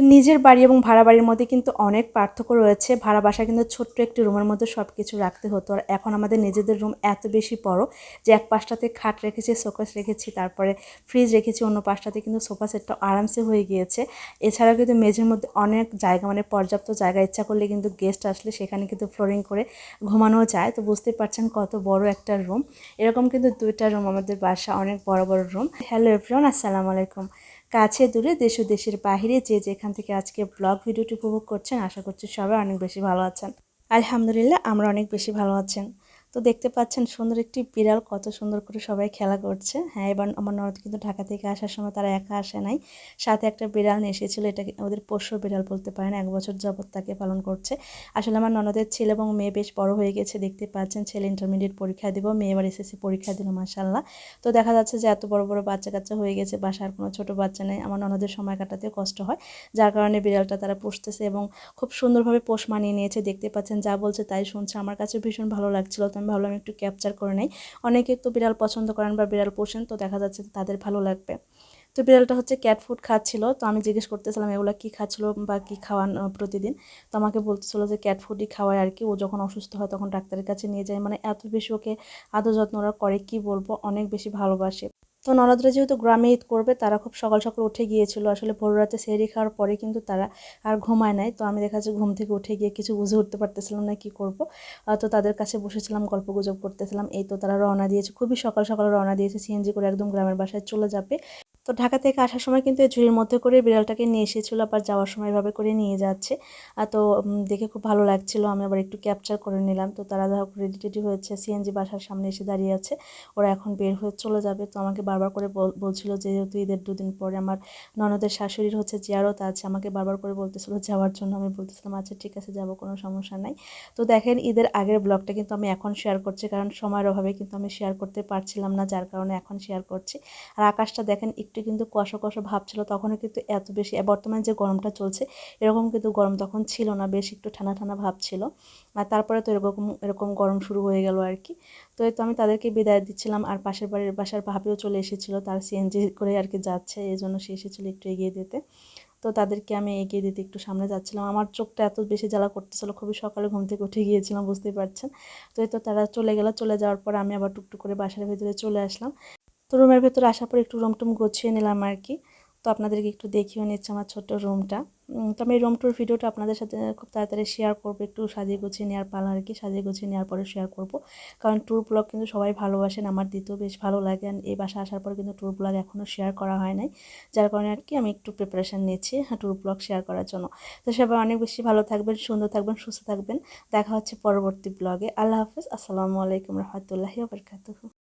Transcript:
তো নিজের বাড়ি এবং ভাড়া বাড়ির মধ্যে কিন্তু অনেক পার্থক্য রয়েছে। ভাড়া বাসা কিন্তু ছোট্ট একটি রুমের মধ্যে সব কিছু রাখতে হতো। আর এখন আমাদের নিজেদের রুম এত বেশি বড় যে এক পাশটাতে খাট রেখেছি সোফাস রেখেছি, তারপরে ফ্রিজ রেখেছি, অন্য পাশটাতে কিন্তু সোফা সেটটা আরামসে হয়ে গিয়েছে। এছাড়াও কিন্তু মেঝের মধ্যে অনেক জায়গা মানে পর্যাপ্ত জায়গা, ইচ্ছা করলে কিন্তু গেস্ট আসলে সেখানে কিন্তু ফ্লোরিং করে ঘুমানো যায়। তো বুঝতে পারছেন কত বড় একটা রুম। এরকম কিন্তু দুইটা রুম আমাদের বাসা অনেক বড় বড় রুম। হ্যালো এভরিওয়ান, আসসালামু আলাইকুম। কাছে দূরে, দেশ ও দেশের বাহিরে যে যেখান থেকে আজকে ব্লগ ভিডিওটি উপভোগ করছেন, আশা করছি সবাই অনেক বেশি ভালো আছেন। আলহামদুলিল্লাহ, আমরা অনেক বেশি ভালো আছেন। তো দেখতে পাচ্ছেন সুন্দর একটি বিড়াল, কত সুন্দর করে সবাই খেলা করছে। হ্যাঁ এবার আমার ননদ কিন্তু ঢাকা থেকে আসার সময় তারা একা আসে নাই। সাথে একটা বিড়াল নিয়ে এসেছিল এটা ওদের পোষ্য বিড়াল বলতে পারেন, এক বছর যাবৎ তাকে পালন করছে। আসলে আমার ননদের ছেলে এবং মেয়ে বেশ বড় হয়ে গেছে, দেখতে পাচ্ছেন ছেলে ইন্টারমিডিয়েট পরীক্ষা দিব, মেয়ে এবার এসএসসি পরীক্ষা দিল মাসাল্লাহ তো দেখা যাচ্ছে যে এত বড় বড় বাচ্চা কাচ্চা হয়ে গেছে বাসার কোনো ছোট বাচ্চা নেই। আমার ননদের সময় কাটাতে কষ্ট হয়, যার কারণে বিড়ালটা তারা পুষতেছে এবং খুব সুন্দরভাবে পোষ মানিয়ে নিয়েছে। দেখতে পাচ্ছেন যা বলছে তাই শুনছে, আমার কাছে ভীষণ ভালো লাগছিল। আমি ভাবলাম একটু ক্যাপচার করে নেই। অনেকে তো বিড়াল পছন্দ করেন বা বিড়াল পোষেন, তো দেখা যাচ্ছে তাদের ভালো লাগবে। তো বিড়ালটা হচ্ছে ক্যাট ফুড খাচ্ছিল, তো আমি জিজ্ঞেস করতেছিলাম এগুলো কী খাচ্ছিল বা কী খাওয়ান প্রতিদিন? তো আমাকে বলতেছিল যে ক্যাট ফুডই খাওয়ায় আর কি, ও যখন অসুস্থ হয় তখন ডাক্তারের কাছে নিয়ে যায়। মানে এত বেশি ওকে আদর যত্ন ওরা করে, কি বলব? অনেক বেশি ভালোবাসে। তো ননদরা যেহেতু গ্রামে ঈদ করবে, তারা খুব সকাল সকাল উঠে গিয়েছিল। আসলে ভোর রাতে সেরি খাওয়ার পরে কিন্তু তারা আর ঘুমায় নাই। তো আমি দেখা যাচ্ছে ঘুম থেকে উঠে গিয়ে কিছু বুঝে উঠতে পারতেছিলাম না কি করব। তো তাদের কাছে বসেছিলাম, গল্প গুজব করতেছিলাম। এই তো তারা রওনা দিয়েছে। খুবই সকাল সকাল রওনা দিয়েছে। সিএনজি করে একদম গ্রামের বাসায় চলে যাবে। তো ঢাকা থেকে আসার সময় কিন্তু এই ঝুড়ির মধ্যে করে বিড়ালটাকে নিয়ে এসেছিল, আবার যাওয়ার সময় এভাবে করে নিয়ে যাচ্ছে। আর তো দেখে খুব ভালো লাগছিল, আমি আবার একটু ক্যাপচার করে নিলাম। তো তারা ধর রেডি টেডি হয়েছে সিএনজি বাসার সামনে এসে দাঁড়িয়ে আছে, ওরা এখন বের হয়ে চলে যাবে। তো আমাকে বারবার করে বলছিল যেহেতু ঈদের দুদিন পরে আমার ননদের শাশুড়ির হচ্ছে জিয়ারত আছে, আমাকে বারবার করে বলতেছিল যাওয়ার জন্য। আমি বলতেছিলাম আচ্ছা ঠিক আছে, যাব, কোনো সমস্যা নাই। তো দেখেন, ঈদের আগের ব্লগটা কিন্তু আমি এখন শেয়ার করছি, কারণ সময়ের অভাবে কিন্তু আমি শেয়ার করতে পারছিলাম না, যার কারণে এখন শেয়ার করছি। আর আকাশটা দেখেন, একটু কিন্তু কষা কষা ভাব ছিল, তখনও কিন্তু এত বেশি বর্তমানে যে গরমটা চলছে, এরকম কিন্তু গরম তখন ছিল না, বেশ একটু ঠান্ডা ঠান্ডা ভাব ছিল। আর তারপরে তো এরকম এরকম গরম শুরু হয়ে গেল আর কি। তো তো আমি তাদেরকে বিদায় দিচ্ছিলাম, আর পাশের বাড়ির, বাসার ভাবিও চলে এসেছিল, তার সিএনজি করে আর কি যাচ্ছে, এই জন্য সে এসেছিল একটু এগিয়ে দিতে। তো তাদেরকে আমি এগিয়ে দিতে একটু সামনে যাচ্ছিলাম। আমার চোখটা এত বেশি জ্বালা করতেছিল, খুবই সকালে ঘুম থেকে উঠে গিয়েছিলাম, বুঝতেই পারছেন। তো এই তো তারা চলে গেল, চলে যাওয়ার পর আমি আবার টুকটুক করে বাসার ভেতরে চলে আসলাম। তো রুমের ভেতরে আসার পর একটু রুম টুম গুছিয়ে নিলাম আর কি তো আপনাদেরকে একটু দেখিয়ে নিচ্ছে আমার ছোট্ট রুমটা তো আমি রুম টুর ভিডিওটা আপনাদের সাথে খুব তাড়াতাড়ি শেয়ার করব, একটু সাজিয়ে গুছিয়ে নেওয়ার পালা আর কি সাজিয়ে গুছিয়ে নেওয়ার পরে শেয়ার করব। কারণ ট্যুর ব্লগ কিন্তু সবাই ভালোবাসেন, আমার দিতেও বেশ ভালো লাগে। এই বাসা আসার পর কিন্তু ট্যুর ব্লগ এখনও শেয়ার করা হয় নাই। যার কারণে আর কি আমি একটু প্রিপারেশান নিয়েছি হ্যাঁ ট্যুর ব্লগ শেয়ার করার জন্য। তো সবাই অনেক বেশি ভালো থাকবেন, সুন্দর থাকবেন, সুস্থ থাকবেন। দেখা হচ্ছে পরবর্তী ব্লগে আল্লাহ হাফিজ। আসসালামু আলাইকুম রহমতুল্লাহি বরকাতুহ।